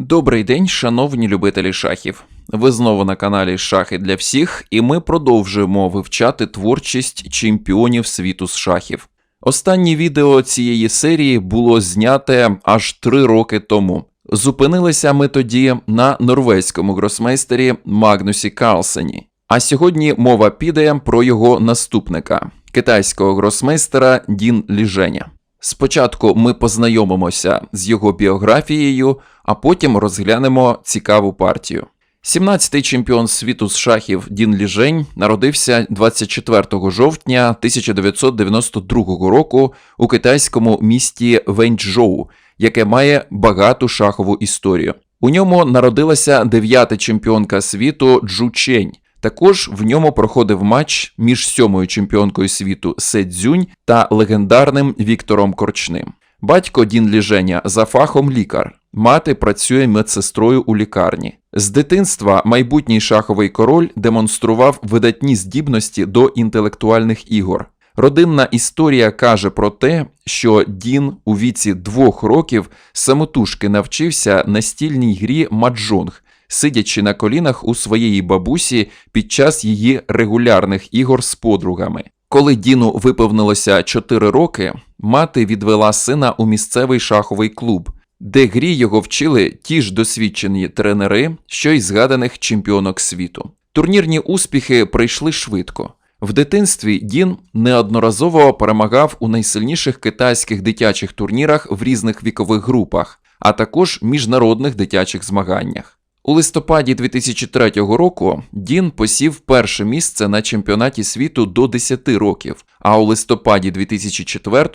Добрий день, шановні любителі шахів. Ви знову на каналі Шахи для всіх, і ми продовжуємо вивчати творчість чемпіонів світу з шахів. Останнє відео цієї серії було зняте аж три роки тому. Зупинилися ми тоді на норвезькому гросмейстері Магнусі Карлсені. А сьогодні мова піде про його наступника китайського гросмейстера Дін Ліженя. Спочатку ми познайомимося з його біографією, а потім розглянемо цікаву партію. 17-й чемпіон світу з шахів Дін Ліжень народився 24 жовтня 1992 року у китайському місті Венчжоу, яке має багату шахову історію. У ньому народилася дев'ята чемпіонка світу Джу Чень. Також в ньому проходив матч між сьомою чемпіонкою світу Се Цзюнь та легендарним Віктором Корчним. Батько Дін Ліженя за фахом лікар. Мати працює медсестрою у лікарні. З дитинства майбутній шаховий король демонстрував видатні здібності до інтелектуальних ігор. Родинна історія каже про те, що Дін у віці двох років самотужки навчився настільній грі маджонг, сидячи на колінах у своєї бабусі під час її регулярних ігор з подругами. Коли Діну виповнилося 4 роки, мати відвела сина у місцевий шаховий клуб, де грі його вчили ті ж досвідчені тренери, що й згаданих чемпіонок світу. Турнірні успіхи прийшли швидко. В дитинстві Дін неодноразово перемагав у найсильніших китайських дитячих турнірах в різних вікових групах, а також міжнародних дитячих змаганнях. У листопаді 2003 року Дін посів перше місце на чемпіонаті світу до 10 років, а у листопаді 2004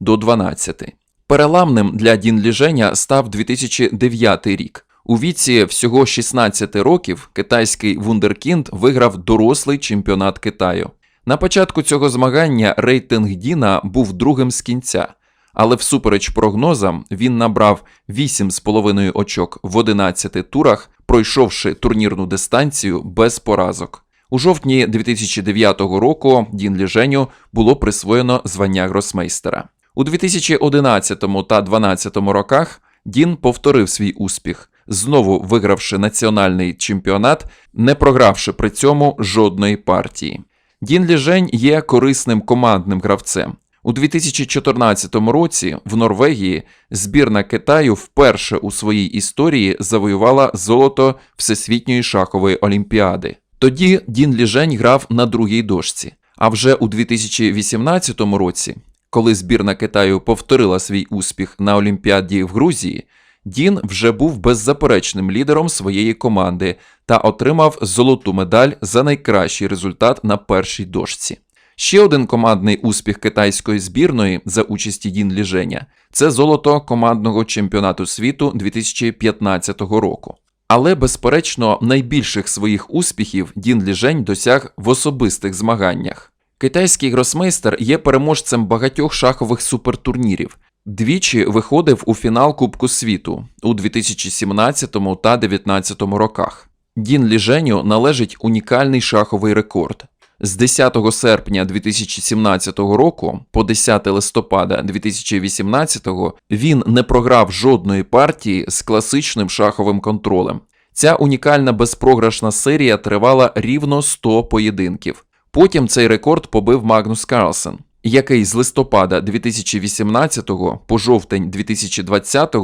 до 12. Переламним для Дін Ліженя став 2009 рік. У віці всього 16 років китайський вундеркінд виграв дорослий чемпіонат Китаю. На початку цього змагання рейтинг Діна був другим з кінця, але всупереч прогнозам він набрав 8,5 очок в 11 турах, пройшовши турнірну дистанцію без поразок. У жовтні 2009 року Дін Ліженю було присвоєно звання гросмейстера. У 2011 та 2012 роках Дін повторив свій успіх, знову вигравши національний чемпіонат, не програвши при цьому жодної партії. Дін Ліжень є корисним командним гравцем. У 2014 році в Норвегії збірна Китаю вперше у своїй історії завоювала золото Всесвітньої шахової олімпіади. Тоді Дін Ліжень грав на другій дошці. А вже у 2018 році, коли збірна Китаю повторила свій успіх на Олімпіаді в Грузії, Дін вже був беззаперечним лідером своєї команди та отримав золоту медаль за найкращий результат на першій дошці. Ще один командний успіх китайської збірної за участі Дін Ліженя це золото командного чемпіонату світу 2015 року. Але, безперечно, найбільших своїх успіхів Дін Ліжень досяг в особистих змаганнях. Китайський гросмейстер є переможцем багатьох шахових супертурнірів. Двічі виходив у фінал Кубку світу у 2017 та 2019 роках. Дін Ліженю належить унікальний шаховий рекорд. З 10 серпня 2017 року по 10 листопада 2018 він не програв жодної партії з класичним шаховим контролем. Ця унікальна безпрограшна серія тривала рівно 100 поєдинків. Потім цей рекорд побив Магнус Карлсен, який з листопада 2018 по жовтень 2020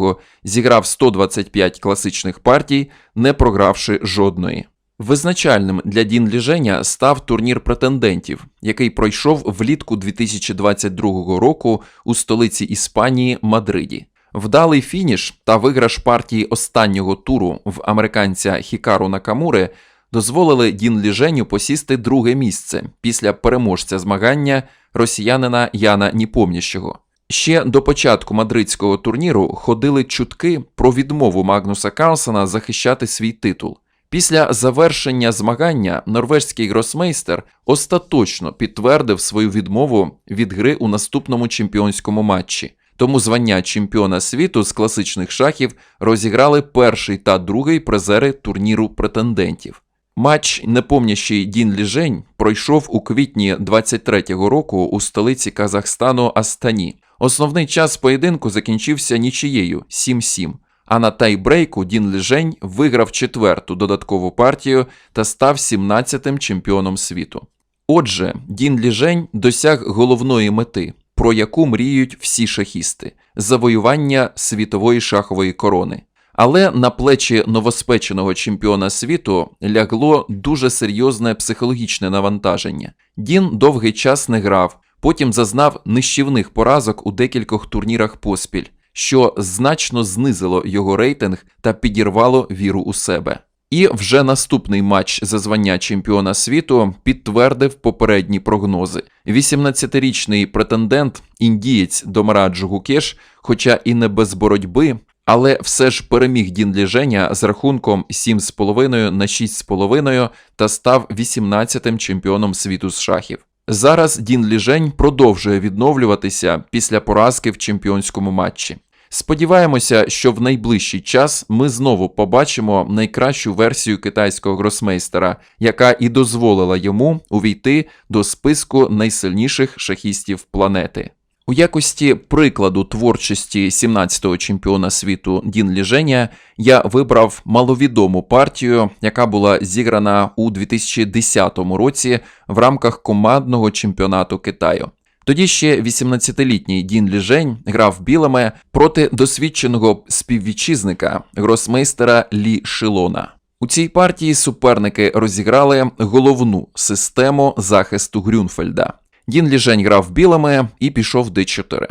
зіграв 125 класичних партій, не програвши жодної. Визначальним для Дін Ліженя став турнір претендентів, який пройшов влітку 2022 року у столиці Іспанії Мадриді. Вдалий фініш та виграш партії останнього туру в американця Хікару Накамури дозволили Дін Ліженю посісти друге місце після переможця змагання росіянина Яна Ніпомніщого. Ще до початку мадридського турніру ходили чутки про відмову Магнуса Карлсена захищати свій титул. Після завершення змагання норвежський гросмейстер остаточно підтвердив свою відмову від гри у наступному чемпіонському матчі. Тому звання чемпіона світу з класичних шахів розіграли перший та другий призери турніру претендентів. Матч непомнящий Дін Ліжень пройшов у квітні 23-го року у столиці Казахстану Астані. Основний час поєдинку закінчився нічією 7-7. А на тайбрейку Дін Ліжень виграв четверту додаткову партію та став 17-тим чемпіоном світу. Отже, Дін Ліжень досяг головної мети, про яку мріють всі шахісти завоювання світової шахової корони. Але на плечі новоспеченого чемпіона світу лягло дуже серйозне психологічне навантаження. Дін довгий час не грав, потім зазнав нищівних поразок у декількох турнірах поспіль, що значно знизило його рейтинг та підірвало віру у себе. І вже наступний матч за звання чемпіона світу підтвердив попередні прогнози. 18-річний претендент, індієць Домараджу Гукеш, хоча і не без боротьби, але все ж переміг Дін Ліженя з рахунком 7,5 на 6,5 та став 18-тим чемпіоном світу з шахів. Зараз Дін Ліжень продовжує відновлюватися після поразки в чемпіонському матчі. Сподіваємося, що в найближчий час ми знову побачимо найкращу версію китайського гросмейстера, яка і дозволила йому увійти до списку найсильніших шахістів планети. У якості прикладу творчості 17-го чемпіона світу Дін Ліженя я вибрав маловідому партію, яка була зіграна у 2010 році в рамках командного чемпіонату Китаю. Тоді ще 18-літній Дін Ліжень грав білими проти досвідченого співвітчизника гросмейстера Лі Шилона. У цій партії суперники розіграли головну систему захисту Грюнфельда. Дін Ліжень грав білими і пішов d4.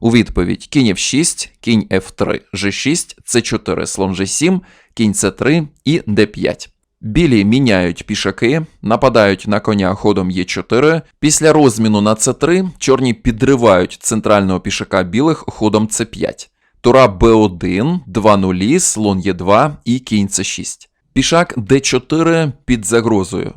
У відповідь кінь f6, кінь f3, g6, c4, слон g7, кінь c3 і d5. Білі міняють пішаки, нападають на коня ходом Е4. Після розміну на С3 чорні підривають центрального пішака білих ходом С5. Тура Б1, 2 нулі, слон Е2 і кінь С6. Пішак Д4 під загрозою.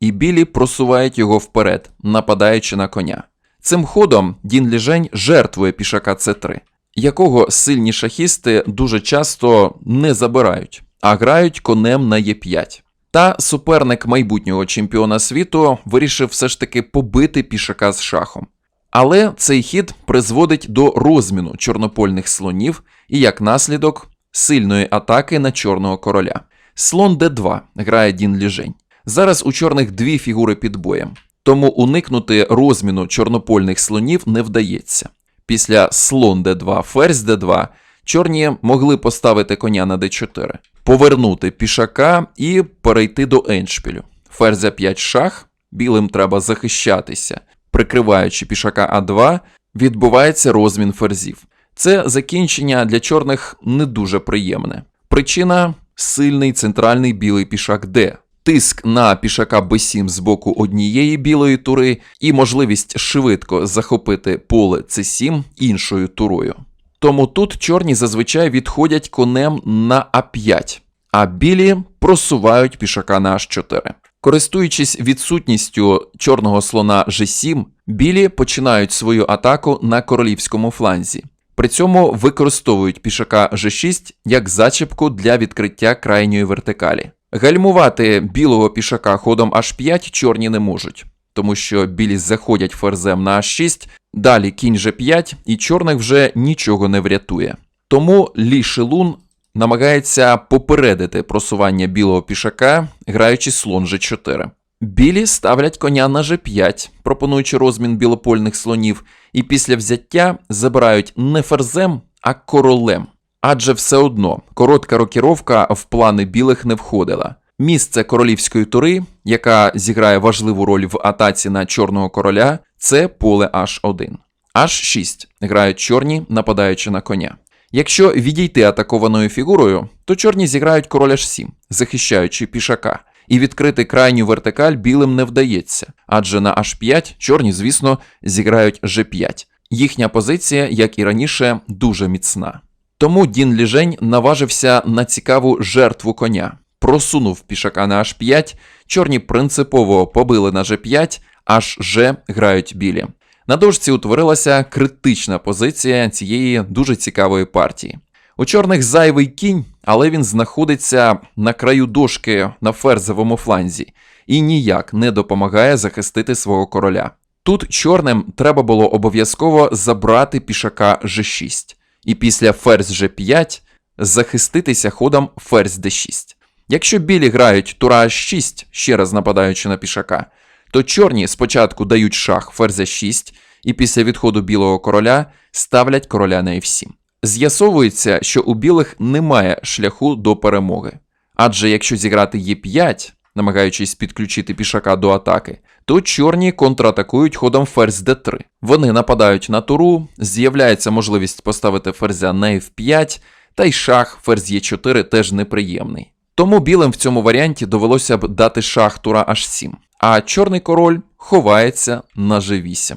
І білі просувають його вперед, нападаючи на коня. Цим ходом Дін Ліжень жертвує пішака С3, якого сильні шахісти дуже часто не забирають, а грають конем на Е5. Та суперник майбутнього чемпіона світу вирішив все ж таки побити пішака з шахом. Але цей хід призводить до розміну чорнопольних слонів і, як наслідок, сильної атаки на чорного короля. Слон d2 грає Дін Ліжень. Зараз у чорних дві фігури під боєм, тому уникнути розміну чорнопольних слонів не вдається. Після слон d2, ферзь d2 чорні могли поставити коня на d4, повернути пішака і перейти до еншпілю. Ферзя 5 шах, білим треба захищатися. Прикриваючи пішака А2, відбувається розмін ферзів. Це закінчення для чорних не дуже приємне. Причина сильний центральний білий пішак Д. Тиск на пішака Б7 з боку однієї білої тури і можливість швидко захопити поле С7 іншою турою. Тому тут чорні зазвичай відходять конем на А5, а білі просувають пішака на H4. Користуючись відсутністю чорного слона G7, білі починають свою атаку на королівському фланзі. При цьому використовують пішака G6 як зачіпку для відкриття крайньої вертикалі. Гальмувати білого пішака ходом H5 чорні не можуть, тому що білі заходять ферзем на H6, далі кінь G5, і чорних вже нічого не врятує. Тому Лі Шилун намагається попередити просування білого пішака, граючи слон G4. Білі ставлять коня на G5, пропонуючи розмін білопольних слонів, і після взяття забирають не ферзем, а королем. Адже все одно коротка рокіровка в плани білих не входила. Місце королівської тури, яка зіграє важливу роль в атаці на чорного короля, це поле H1. H6 грають чорні, нападаючи на коня. Якщо відійти атакованою фігурою, то чорні зіграють король H7, захищаючи пішака, і відкрити крайню вертикаль білим не вдається, адже на H5 чорні, звісно, зіграють G5. Їхня позиція, як і раніше, дуже міцна. Тому Дін Ліжень наважився на цікаву жертву коня, просунув пішака на H5, чорні принципово побили на G5, аж G грають білі. На дошці утворилася критична позиція цієї дуже цікавої партії. У чорних зайвий кінь, але він знаходиться на краю дошки на ферзовому фланзі і ніяк не допомагає захистити свого короля. Тут чорним треба було обов'язково забрати пішака G6, і після ферзь G5 захиститися ходом ферзь d6. Якщо білі грають тура h6, ще раз нападаючи на пішака, то чорні спочатку дають шах ферзь 6 і після відходу білого короля ставлять короля на f7. З'ясовується, що у білих немає шляху до перемоги. Адже якщо зіграти Е5, намагаючись підключити пішака до атаки, то чорні контратакують ходом ферзь d3. Вони нападають на туру, з'являється можливість поставити ферзя на f5, та й шах ферзь Е4 теж неприємний. Тому білим в цьому варіанті довелося б дати шах тура h7, а чорний король ховається на g8.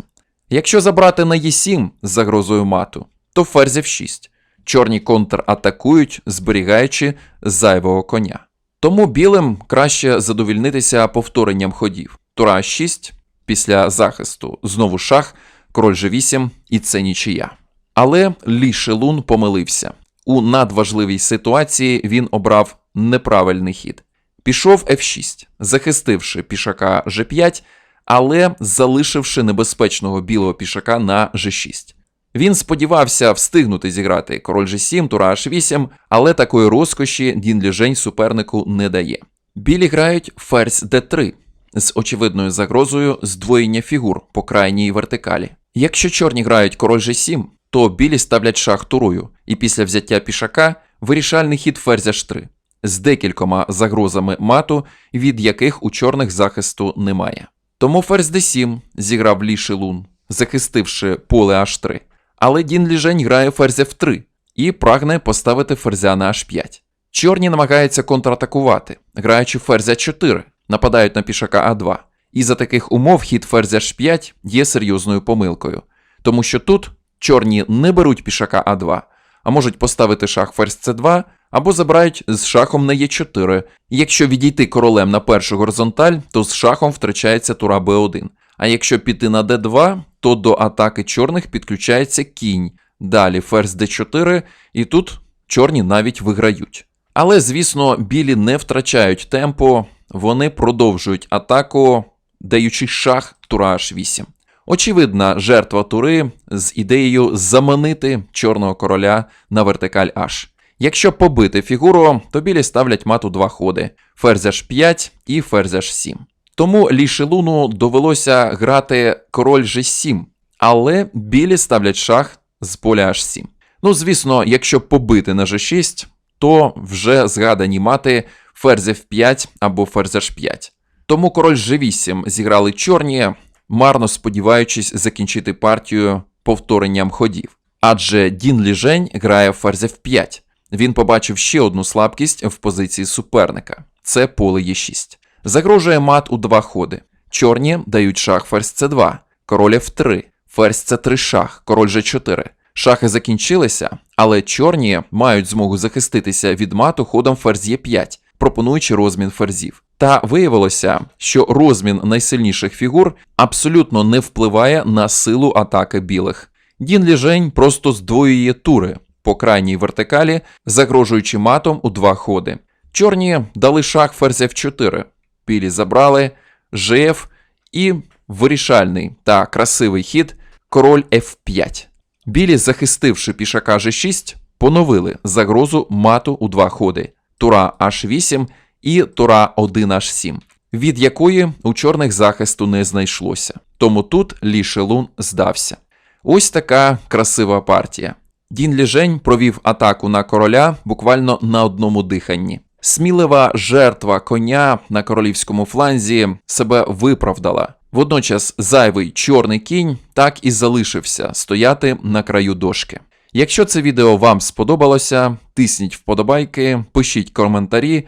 Якщо забрати на Е7 з загрозою мату, то ферзь f6. Чорні контратакують, зберігаючи зайвого коня. Тому білим краще задовільнитися повторенням ходів. Тура 6 після захисту, знову шах, король G8 і це нічия. Але Лі Шелун помилився. У надважливій ситуації він обрав неправильний хід. Пішов F6, захистивши пішака G5, але залишивши небезпечного білого пішака на G6. Він сподівався встигнути зіграти король G7, тура H8, але такої розкоші Дін Ліжень супернику не дає. Білі грають ферзь D3 з очевидною загрозою здвоєння фігур по крайній вертикалі. Якщо чорні грають король G7, то білі ставлять шах турою, і після взяття пішака вирішальний хід ферзь H3 з декількома загрозами мату, від яких у чорних захисту немає. Тому ферзь d7 зіграв Лі Шилун, захистивши поле h3. Але Дін Ліжень грає ферзь f3 і прагне поставити ферзя на h5. Чорні намагаються контратакувати, граючи ферзя 4, нападають на пішака а2. І за таких умов хід ферзя h5 є серйозною помилкою, тому що тут чорні не беруть пішака а2, а можуть поставити шах ферзь c2 або забирають з шахом на Е4. Якщо відійти королем на першу горизонталь, то з шахом втрачається тура Б1. А якщо піти на Д2, то до атаки чорних підключається кінь. Далі ферзь Д4, і тут чорні навіть виграють. Але, звісно, білі не втрачають темпу, вони продовжують атаку, даючи шах тура H8. Очевидна жертва тури з ідеєю заманити чорного короля на вертикаль H. Якщо побити фігуру, то білі ставлять мату два ходи: ферзь h5 і ферзь h7. Тому Лішелуну довелося грати король g7, але білі ставлять шах з поля h7. Ну, звісно, якщо побити на g6, то вже згадані мати ферзь f5 або ферзь h5. Тому король g8 зіграли чорні, марно сподіваючись закінчити партію повторенням ходів. Адже Дін Ліжень грає ферзь f5. Він побачив ще одну слабкість в позиції суперника це поле Е6. Загрожує мат у два ходи. Чорні дають шах ферзь С2, король F3, ферзь С3 шах, король G4. Шахи закінчилися, але чорні мають змогу захиститися від мату ходом ферзь Е5, пропонуючи розмін ферзів. Та виявилося, що розмін найсильніших фігур абсолютно не впливає на силу атаки білих. Дін Ліжень просто здвоює тури по крайній вертикалі, загрожуючи матом у два ходи. Чорні дали шах ферзь f4, білі забрали, ЖФ і вирішальний та красивий хід король f5. Білі, захистивши пішака g6, поновили загрозу мату у два ходи тура h8 і тура 1h7, від якої у чорних захисту не знайшлося. Тому тут Лі Шелун здався. Ось така красива партія. Дін Ліжень провів атаку на короля буквально на одному диханні. Смілива жертва коня на королівському фланзі себе виправдала. Водночас зайвий чорний кінь так і залишився стояти на краю дошки. Якщо це відео вам сподобалося, тисніть вподобайки, пишіть коментарі,